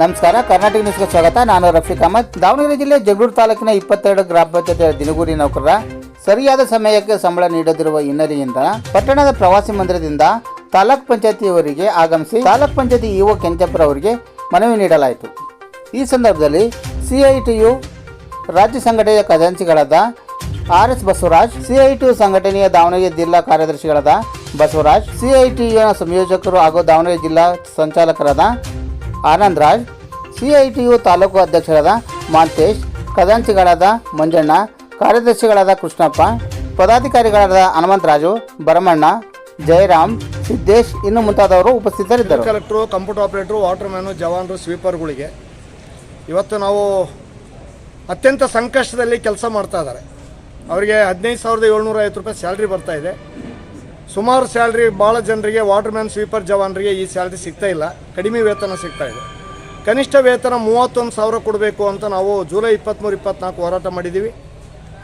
ನಮಸ್ಕಾರ, ಕರ್ನಾಟಕ ನ್ಯೂಸ್ಗೆ ಸ್ವಾಗತ. ನಾನು ರಫೀಕ್ ಅಹಮದ್. ದಾವಣಗೆರೆ ಜಿಲ್ಲೆ ಜಗಳೂರು ತಾಲೂಕಿನ ಇಪ್ಪತ್ತೆರಡು ಗ್ರಾಮ ಪಂಚಾಯತ್ ದಿನಗೂರಿ ನೌಕರರ ಸರಿಯಾದ ಸಮಯಕ್ಕೆ ಸಂಬಳ ನೀಡದಿರುವ ಹಿನ್ನೆಲೆಯಿಂದ ಪಟ್ಟಣದ ಪ್ರವಾಸಿ ಮಂದಿರದಿಂದ ತಾಲೂಕ್ ಪಂಚಾಯತಿಯವರಿಗೆ ಆಗಮಿಸಿ ತಾಲೂಕ್ ಪಂಚಾಯತಿ ಇಒ ಕೆಂಚಪ್ಪರ ಅವರಿಗೆ ಮನವಿ ನೀಡಲಾಯಿತು. ಈ ಸಂದರ್ಭದಲ್ಲಿ ಸಿಐಟಿಯು ರಾಜ್ಯ ಸಂಘಟನೆಯ ಖಜಾಂಚಿಗಳಾದ ಆರ್ ಎಸ್ ಬಸವರಾಜ್, ಸಿಐಟಿಯು ಸಂಘಟನೆಯ ದಾವಣಗೆರೆ ಜಿಲ್ಲಾ ಕಾರ್ಯದರ್ಶಿಗಳಾದ ಬಸವರಾಜ್, ಸಿಐಟಿಯ ಸಂಯೋಜಕರು ಹಾಗೂ ದಾವಣಗೆರೆ ಜಿಲ್ಲಾ ಸಂಚಾಲಕರಾದ ಆನಂದ್ ರಾಜ್ ಸಿಐಟಿಯು ತಾಲೂಕು ಅಧ್ಯಕ್ಷರಾದ ಮಾಂತೇಶ್, ಖಜಾಂಚಿಗಳಾದ ಮಂಜಣ್ಣ, ಕಾರ್ಯದರ್ಶಿಗಳಾದ ಕೃಷ್ಣಪ್ಪ, ಪದಾಧಿಕಾರಿಗಳಾದ ಹನುಮಂತರಾಜು, ಭರಮಣ್ಣ, ಜಯರಾಮ್, ಸಿದ್ದೇಶ್ ಇನ್ನು ಮುಂತಾದವರು ಉಪಸ್ಥಿತರಿದ್ದರು. Collector, computer operator water man ಜವಾನರು, ಸ್ವೀಪರ್ಗಳಿಗೆ ಇವತ್ತು ನಾವು ಅತ್ಯಂತ ಸಂಕಷ್ಟದಲ್ಲಿ ಕೆಲಸ ಮಾಡ್ತಾ ಇದ್ದಾರೆ. ಅವರಿಗೆ ಹದಿನೈದು ಸಾವಿರದ ಏಳ್ನೂರ ಐವತ್ತು ರೂಪಾಯಿ ಸ್ಯಾಲ್ರಿ ಬರ್ತಾ ಇದೆ. ಸುಮಾರು ಸ್ಯಾಲ್ರಿ ಭಾಳ ಜನರಿಗೆ ವಾಟರ್ ಮ್ಯಾನ್ ಸ್ವೀಪರ್ ಜವಾನರಿಗೆ ಈ ಸ್ಯಾಲ್ರಿ ಸಿಗ್ತಾ ಇಲ್ಲ. ಕಡಿಮೆ ವೇತನ ಸಿಗ್ತಾ ಇದೆ. ಕನಿಷ್ಠ ವೇತನ ಮೂವತ್ತೊಂದು ಸಾವಿರ ಕೊಡಬೇಕು ಅಂತ ನಾವು ಜುಲೈ ಇಪ್ಪತ್ತ್ಮೂರು ಇಪ್ಪತ್ನಾಲ್ಕು ಹೋರಾಟ ಮಾಡಿದ್ದೀವಿ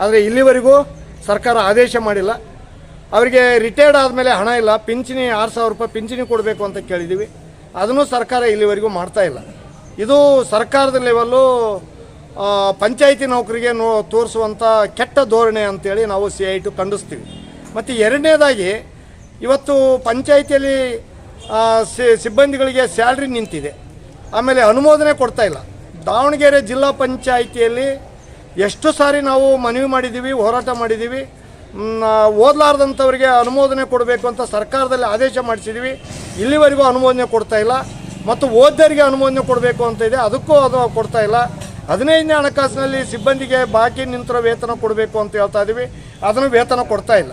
ಆದರೆ ಇಲ್ಲಿವರೆಗೂ ಸರ್ಕಾರ ಆದೇಶ ಮಾಡಿಲ್ಲ. ಅವರಿಗೆ ರಿಟೈರ್ಡ್ ಆದಮೇಲೆ ಹಣ ಇಲ್ಲ. ಪಿಂಚಣಿ ಆರು ಸಾವಿರ ರೂಪಾಯಿ ಪಿಂಚಣಿ ಕೊಡಬೇಕು ಅಂತ ಕೇಳಿದ್ದೀವಿ ಅದನ್ನು ಸರ್ಕಾರ ಇಲ್ಲಿವರೆಗೂ ಮಾಡ್ತಾ ಇಲ್ಲ. ಇದು ಸರ್ಕಾರದ ಲೆವೆಲ್ಲು ಪಂಚಾಯಿತಿ ನೌಕರಿಗೆ ನೋ ತೋರಿಸುವಂಥ ಕೆಟ್ಟ ಧೋರಣೆ ಅಂತೇಳಿ ನಾವು ಸಿ ಐ ಟು ಖಂಡಿಸ್ತೀವಿ ಮತ್ತು ಎರಡನೇದಾಗಿ ಇವತ್ತು ಪಂಚಾಯಿತಿಯಲ್ಲಿ ಸಿಬ್ಬಂದಿಗಳಿಗೆ ಸ್ಯಾಲ್ರಿ ನಿಂತಿದೆ. ಆಮೇಲೆ ಅನುಮೋದನೆ ಕೊಡ್ತಾ ಇಲ್ಲ. ದಾವಣಗೆರೆ ಜಿಲ್ಲಾ ಪಂಚಾಯಿತಿಯಲ್ಲಿ ಎಷ್ಟು ಸಾರಿ ನಾವು ಮನವಿ ಮಾಡಿದ್ದೀವಿ, ಹೋರಾಟ ಮಾಡಿದ್ದೀವಿ ಓದಲಾರ್ದಂಥವ್ರಿಗೆ ಅನುಮೋದನೆ ಕೊಡಬೇಕು ಅಂತ ಸರ್ಕಾರದಲ್ಲಿ ಆದೇಶ ಮಾಡಿಸಿದ್ದೀವಿ. ಇಲ್ಲಿವರೆಗೂ ಅನುಮೋದನೆ ಕೊಡ್ತಾ ಇಲ್ಲ. ಮತ್ತು ಓದ್ದರಿಗೆ ಅನುಮೋದನೆ ಕೊಡಬೇಕು ಅಂತ ಇದೆ. ಅದಕ್ಕೂ ಅದು ಕೊಡ್ತಾ ಇಲ್ಲ. ಹದಿನೈದನೇ ಹಣಕಾಸಿನಲ್ಲಿ ಸಿಬ್ಬಂದಿಗೆ ಬಾಕಿ ನಿಂತಿರೋ ವೇತನ ಕೊಡಬೇಕು ಅಂತ ಹೇಳ್ತಾ ಇದ್ದೀವಿ ಅದನ್ನು ವೇತನ ಕೊಡ್ತಾ ಇಲ್ಲ.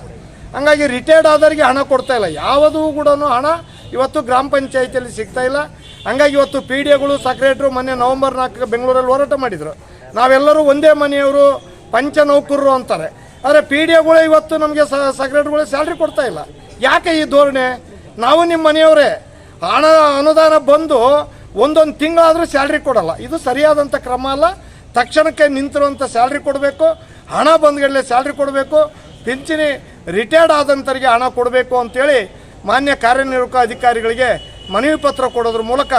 ಹಂಗಾಗಿ ರಿಟೈರ್ಡ್ ಆದವರಿಗೆ ಹಣ ಕೊಡ್ತಾ ಇಲ್ಲ. ಯಾವುದೂ ಕೂಡ ಹಣ ಇವತ್ತು ಗ್ರಾಮ ಪಂಚಾಯಿತಿಯಲ್ಲಿ ಸಿಗ್ತಾ ಇಲ್ಲ. ಹಂಗಾಗಿ ಇವತ್ತು ಪಿ ಡಿ ಎಗಳು ಸೆಕ್ರೆಟ್ರು ಮೊನ್ನೆ ನವಂಬರ್ ನಾಲ್ಕು ಬೆಂಗಳೂರಲ್ಲಿ ಹೋರಾಟ ಮಾಡಿದರು. ನಾವೆಲ್ಲರೂ ಒಂದೇ ಮನೆಯವರು ಪಂಚ ನೌಕರರು ಅಂತಾರೆ. ಆದರೆ ಪಿ ಡಿ ಎಗಳು ಇವತ್ತು ನಮಗೆ ಸೆಕ್ರೆಟ್ರಿಗಳು ಸ್ಯಾಲ್ರಿ ಕೊಡ್ತಾ ಇಲ್ಲ. ಯಾಕೆ ಈ ಧೋರಣೆ? ನಾವು ನಿಮ್ಮ ಮನೆಯವರೇ. ಹಣ, ಅನುದಾನ ಬಂದು ಒಂದೊಂದು ತಿಂಗಳಾದರೂ ಸ್ಯಾಲ್ರಿ ಕೊಡಲ್ಲ. ಇದು ಸರಿಯಾದಂಥ ಕ್ರಮ ಅಲ್ಲ. ತಕ್ಷಣಕ್ಕೆ ನಿಂತಿರುವಂಥ ಸ್ಯಾಲ್ರಿ ಕೊಡಬೇಕು. ಹಣ ಬಂದ್ಗಡಲೆ ಸ್ಯಾಲ್ರಿ ಕೊಡಬೇಕು. ಪಿಂಚಣಿ ರಿಟೈರ್ಡ್ ಆದಂಥರಿಗೆ ಹಣ ಕೊಡಬೇಕು ಅಂತೇಳಿ ಮಾನ್ಯ ಕಾರ್ಯನಿರ್ವಾಹಕ ಅಧಿಕಾರಿಗಳಿಗೆ ಮನವಿ ಪತ್ರ ಕೊಡೋದ್ರ ಮೂಲಕ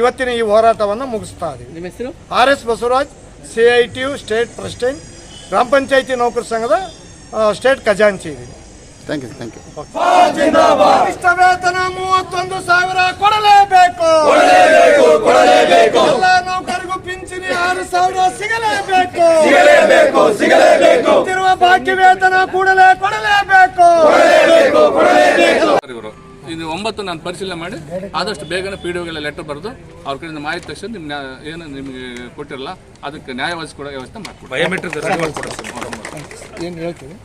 ಇವತ್ತಿನ ಈ ಹೋರಾಟವನ್ನು ಮುಗಿಸ್ತಾ ಇದ್ದೀವಿ ನಿಮ್ಮ ಹೆಸರು? R S Basavaraj C I T U state president ಗ್ರಾಮ ಪಂಚಾಯಿತಿ ನೌಕರ ಸಂಘದ ಸ್ಟೇಟ್ ಖಜಾಂಚಿ ಇದ್ದೀನಿ ಥ್ಯಾಂಕ್ ಯು ಥ್ಯಾಂಕ್ ಯು ಕನಿಷ್ಠ ವೇತನ ಮೂವತ್ತೊಂದು ಸಾವಿರ ಕೊಡಲೇಬೇಕು. ಎಲ್ಲ ನೌಕರಿಗೂ ಪಿಂಚಣಿ ಆರು ಸಾವಿರ ಸಿಗಲೇಬೇಕು. ಸಿಗಲೇಬೇಕು ಬಾಕಿ ವೇತನ ಕೂಡಲೇ ಕೊಡಲೇಬೇಕು. ಇವರು. ಇದು ಒಂಬತ್ತು ನಾನು ಪರಿಶೀಲನೆ ಮಾಡಿ ಆದಷ್ಟು ಬೇಗನೆ ಪಿ ಡಿ ಲೆಟರ್ ಬರೆದು ಅವ್ರ ಕಡೆಯಿಂದ ಮಾಹಿತಿ ತಕ್ಷಣ ನಿಮ್ಮ ಏನು ನಿಮಗೆ ಕೊಟ್ಟಿರಲ್ಲ ಅದಕ್ಕೆ ನ್ಯಾಯವಾದ ಕೂಡ ವ್ಯವಸ್ಥೆ ಮಾಡ್ಕೊಡಿ. ಏನು ಹೇಳ್ತೀವಿ